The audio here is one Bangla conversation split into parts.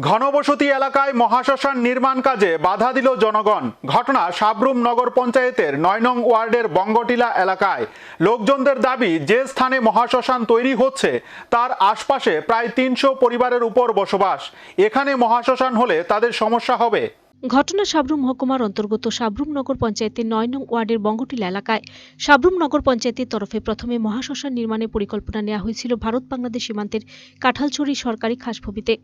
ঘনবসতি এলাকায় মহাশ্মশান নির্মাণ কাজে বাধা দিল জনগণ। ঘটনা সাবরুম নগর পঞ্চায়েতের নয় নং ওয়ার্ডের বঙ্গটিলা এলাকায়। লোকজনদের দাবি, যে স্থানে মহাশ্মশান তৈরি হচ্ছে, তার আশপাশে প্রায় তিনশো পরিবারের উপর বসবাস। এখানে মহাশ্মশান হলে তাদের সমস্যা হবে। ঘটনা সাবরুম মহকুমার অন্তর্গত সাবরুম নগর পঞ্চায়েতের নয় নং ওয়ার্ডের বঙ্গটিলা এলাকায় সাবরুম নগর পঞ্চায়েতের তরফে প্রথমে মহাশ্মশান নির্মাণের পরিকল্পনা নেওয়া হয়েছিল ভারত বাংলাদেশ সীমান্তের কাঁঠালছড়ি সরকারি খাসভূমিতে।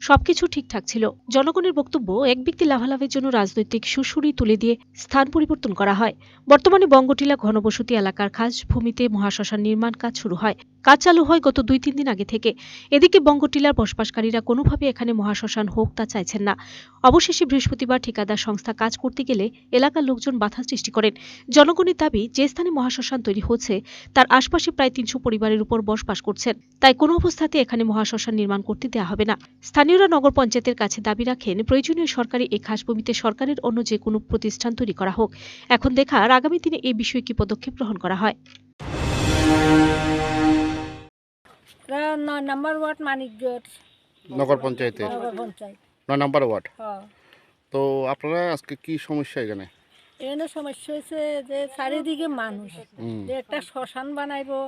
সবকিছু ঠিকঠাক ছিল। জনগণের বক্তব্য, এক ব্যক্তি লাভালাভের জন্য রাজনৈতিক সুশুরি তুলে দিয়ে স্থান পরিবর্তন করা হয়। বর্তমানে বঙ্গটিলা ঘনবসতি এলাকার খাসভূমিতে মহাশ্মশান নির্মাণ কাজ শুরু হয়। কাজ চালু হয় গত দুই তিন দিন আগে থেকে। এদিকে বঙ্গটিলার বসবাসকারীরা কোনোভাবে এখানে মহাশ্মশান হোক তা চাইছেন না। অবশেষে বৃহস্পতিবার ঠিকাদার সংস্থা কাজ করতে গেলে এলাকার লোকজন বাধা সৃষ্টি করেন। জনগণের দাবি, যে স্থানে মহাশ্মশান তৈরি হচ্ছে, তার আশপাশে প্রায় তিনশো পরিবারের উপর বসবাস করছেন। তাই কোনো অবস্থাতে এখানে মহাশ্মশান নির্মাণ করতে দেওয়া হবে না। স্থানীয়রা নগর পঞ্চায়েতের কাছে দাবি রাখেন, প্রয়োজনীয় সরকারি এই খাসভূমিতে সরকারের অন্য যে কোনো প্রতিষ্ঠান তৈরি করা হোক। এখন দেখার আগামী দিনে এই বিষয়ে কি পদক্ষেপ গ্রহণ করা হয়? এটা নয় নম্বর ওয়ার্ড মানিকগড়। নগর পঞ্চায়েতের নগর পঞ্চায়েত। নয় নম্বর ওয়ার্ড? হ্যাঁ তো আপনারা আজকে কি সমস্যা এখানে? এখানে সমস্যা হয়েছে যে চারিদিকে মানুষ। যে একটা শ্মশান বানাইবো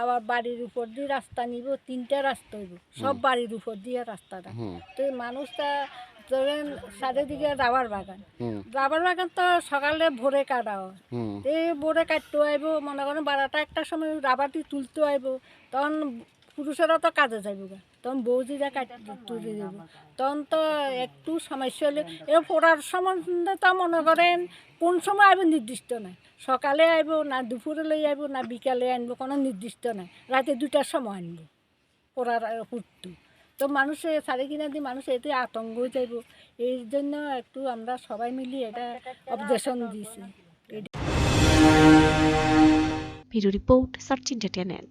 আবার বাড়ির উপর দিয়ে রাস্তা নিব তিনটা রাস্তা হইব। সব বাড়ির উপর দিয়ে রাস্তাটা। তো মানুষটা ধরেন চারিদিকে রাবার বাগান। রাবার বাগান তো সকালে ভোরে কাটা হয়। এই ভোরে কাটতে আইব মনে করেন বারোটা একটা সময় রাবারটি তুলতে আইব। তখন পুরুষেরা তো কাজে যাইব গা। তখন বৌদিরা কাটতে তুলে দেব তখন তো একটু সমস্যা হলে এ পড়ার সম্বন্ধে তো মনে করেন, কোন সময় আইব নির্দিষ্ট নাই। সকালে আইব না দুপুরে লই আইব না বিকালে আনব কোনো নির্দিষ্ট নাই। রাতে দুটার সময় আনব পড়ার হুট্টু তো মানুষে সাড়ে কিনা দিয়ে মানুষ এতে আতঙ্ক হয়ে যাইব। এই জন্য একটু আমরা সবাই মিলি এটা অবজেকশন দিয়েছি। Video report, search India channel.